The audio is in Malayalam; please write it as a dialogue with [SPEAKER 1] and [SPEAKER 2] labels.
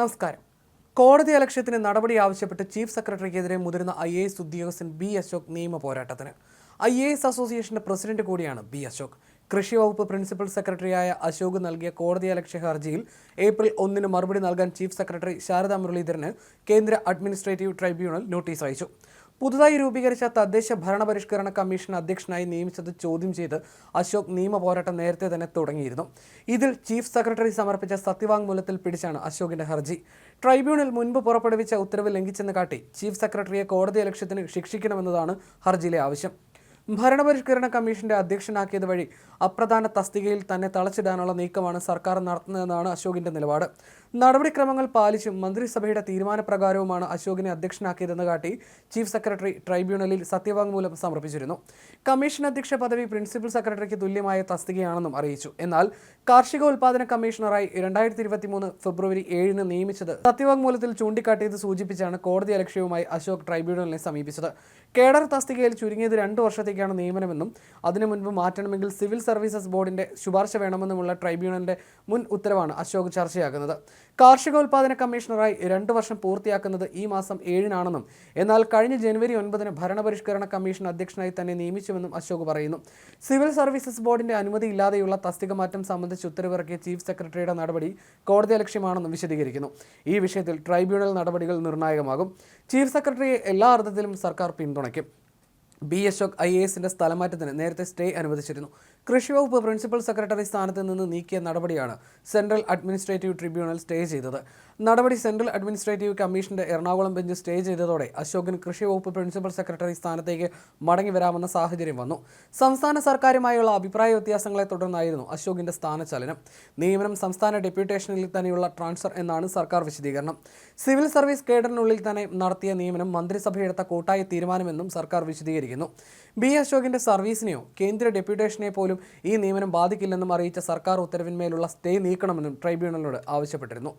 [SPEAKER 1] നമസ്കാരം. കോടതി അലക്ഷ്യത്തിന് നടപടി ആവശ്യപ്പെട്ട് ചീഫ് സെക്രട്ടറിക്കെതിരെ മുതിർന്ന ഐ എ എസ് ഉദ്യോഗസ്ഥൻ ബി അശോക് നിയമ പോരാട്ടത്തിന്. ഐ എ എസ് അസോസിയേഷന്റെ പ്രസിഡന്റ് കൂടിയാണ് ബി അശോക്. കൃഷി വകുപ്പ് പ്രിൻസിപ്പൽ സെക്രട്ടറിയായ അശോക് നൽകിയ കോടതി അലക്ഷ്യ ഹർജിയിൽ ഏപ്രിൽ ഒന്നിന് മറുപടി നൽകാൻ ചീഫ് സെക്രട്ടറി ശാരദാ മുരളീധരന് കേന്ദ്ര അഡ്മിനിസ്ട്രേറ്റീവ് ട്രൈബ്യൂണൽ നോട്ടീസ് അയച്ചു. പുതുതായി രൂപീകരിച്ച തദ്ദേശ ഭരണ പരിഷ്കരണ കമ്മീഷൻ അധ്യക്ഷനായി നിയമിച്ചത് ചോദ്യം ചെയ്ത് അശോക് നിയമ പോരാട്ടം നേരത്തെ തന്നെ തുടങ്ങിയിരുന്നു. ഇതിൽ ചീഫ് സെക്രട്ടറി സമർപ്പിച്ച സത്യവാങ്മൂലത്തിൽ പിടിച്ചാണ് അശോകിന്റെ ഹർജി. ട്രൈബ്യൂണൽ മുൻപ് പുറപ്പെടുവിച്ച ഉത്തരവ് ലംഘിച്ചെന്ന് കാട്ടി ചീഫ് സെക്രട്ടറിയെ കോടതി ലക്ഷ്യത്തിന് ശിക്ഷിക്കണമെന്നതാണ് ഹർജിയിലെ ആവശ്യം. ഭരണപരിഷ്കരണ കമ്മീഷന്റെ അധ്യക്ഷനാക്കിയത് വഴി അപ്രധാന തസ്തികയിൽ തന്നെ തളച്ചിടാനുള്ള നീക്കമാണ് സർക്കാർ നടത്തുന്നതെന്നാണ് അശോകിന്റെ നിലപാട്. നടപടിക്രമങ്ങൾ പാലിച്ചും മന്ത്രിസഭയുടെ തീരുമാനപ്രകാരവുമാണ് അശോകിനെ അധ്യക്ഷനാക്കിയതെന്ന് കാട്ടി ചീഫ് സെക്രട്ടറി ട്രൈബ്യൂണലിൽ സത്യവാങ്മൂലം സമർപ്പിച്ചിരുന്നു. കമ്മീഷൻ അധ്യക്ഷ പദവി പ്രിൻസിപ്പൽ സെക്രട്ടറിക്ക് തുല്യമായ തസ്തികയാണെന്നും അറിയിച്ചു. എന്നാൽ കാർഷിക ഉൽപാദന കമ്മീഷണറായി രണ്ടായിരത്തി ഇരുപത്തി മൂന്ന് ഫെബ്രുവരി ഏഴിന് നിയമിച്ചത് സത്യവാങ്മൂലത്തിൽ ചൂണ്ടിക്കാട്ടിയത് സൂചിപ്പിച്ചാണ് കോടതി അലക്ഷ്യവുമായി അശോക് ട്രൈബ്യൂണലിനെ സമീപിച്ചത്. കേഡർ തസ്തികയിൽ ചുരുങ്ങിയത് രണ്ടു വർഷത്തേക്കാണ് നിയമനമെന്നും അതിനു മുൻപ് മാറ്റണമെങ്കിൽ സിവിൽ സർവീസസ് ബോർഡിന്റെ ശുപാർശ വേണമെന്നുമുള്ള ട്രൈബ്യൂണലിന്റെ മുൻ ഉത്തരവാണ് അശോക് ചർച്ചയാക്കുന്നത്. കാർഷികോൽപാദന കമ്മീഷണറായി രണ്ടു വർഷം പൂർത്തിയാക്കുന്നത് ഈ മാസം ഏഴിനാണെന്നും എന്നാൽ കഴിഞ്ഞ ജനുവരി ഒൻപതിന് ഭരണപരിഷ്കരണ കമ്മീഷൻ അധ്യക്ഷനായി തന്നെ നിയമിച്ചുവെന്നും അശോക് പറയുന്നു. സിവിൽ സർവീസസ് ബോർഡിന്റെ അനുമതിയില്ലാതെയുള്ള തസ്തിക മാറ്റം സംബന്ധിച്ച് ഉത്തരവിറക്കിയ ചീഫ് സെക്രട്ടറിയുടെ നടപടി കോടതി ലക്ഷ്യമാണെന്നും വിശദീകരിക്കുന്നു. ഈ വിഷയത്തിൽ ട്രൈബ്യൂണൽ നടപടികൾ നിർണായകമാകും. ചീഫ് സെക്രട്ടറിയെ എല്ലാ അർത്ഥത്തിലും സർക്കാർ പിന്തുണയ്ക്കും. ബി അശോക് ഐ എ എസിന്റെ സ്ഥലമാറ്റത്തിന് നേരത്തെ സ്റ്റേ അനുവദിച്ചിരുന്നു. കൃഷി വകുപ്പ് പ്രിൻസിപ്പൽ സെക്രട്ടറി സ്ഥാനത്ത് നിന്ന് നീക്കിയ നടപടിയാണ് സെൻട്രൽ അഡ്മിനിസ്ട്രേറ്റീവ് ട്രിബ്യൂണൽ സ്റ്റേ ചെയ്തത്. നടപടി സെൻട്രൽ അഡ്മിനിസ്ട്രേറ്റീവ് കമ്മീഷന്റെ എറണാകുളം ബെഞ്ച് സ്റ്റേ ചെയ്തതോടെ അശോകിന് കൃഷി വകുപ്പ് പ്രിൻസിപ്പൽ സെക്രട്ടറി സ്ഥാനത്തേക്ക് മടങ്ങി വരാമെന്ന സാഹചര്യം വന്നു. സംസ്ഥാന സർക്കാരുമായുള്ള അഭിപ്രായ വ്യത്യാസങ്ങളെ തുടർന്നായിരുന്നു അശോകിന്റെ സ്ഥാനചലനം. നിയമനം സംസ്ഥാന ഡെപ്യൂട്ടേഷനിൽ തന്നെയുള്ള ട്രാൻസ്ഫർ എന്നാണ് സർക്കാർ വിശദീകരണം. സിവിൽ സർവീസ് കേഡറിനുള്ളിൽ തന്നെ നടത്തിയ നിയമനം മന്ത്രിസഭയെടുത്ത കൂട്ടായ തീരുമാനമെന്നും സർക്കാർ വിശദീകരിക്കുന്നു ബി അശോകിന്റെ സർവീസിനെയോ കേന്ദ്ര ഡെപ്യൂട്ടേഷനെ പോലും ഈ നിയമനം ബാധിക്കില്ലെന്നും അറിയിച്ച സർക്കാർ ഉത്തരവിന്മേലുള്ള സ്റ്റേ നീക്കണമെന്നും ട്രൈബ്യൂണലിനോട് ആവശ്യപ്പെട്ടിരുന്നു.